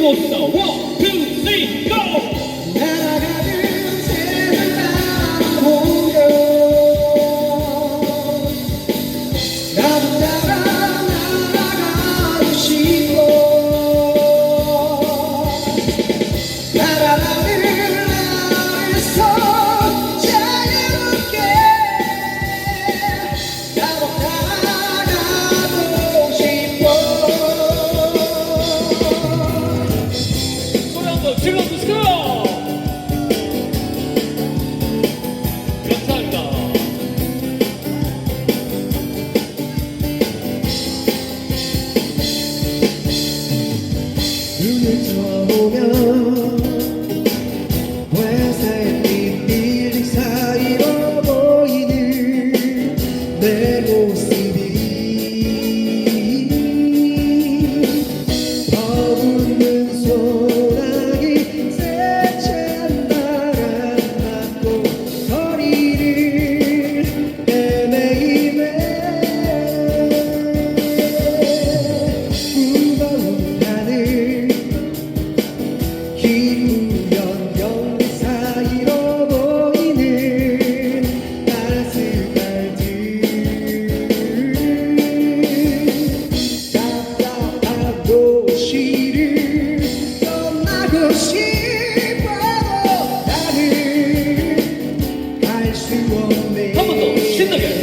고! 돌아보면 회색 빛 사이로 보이는 내 모습 신나게.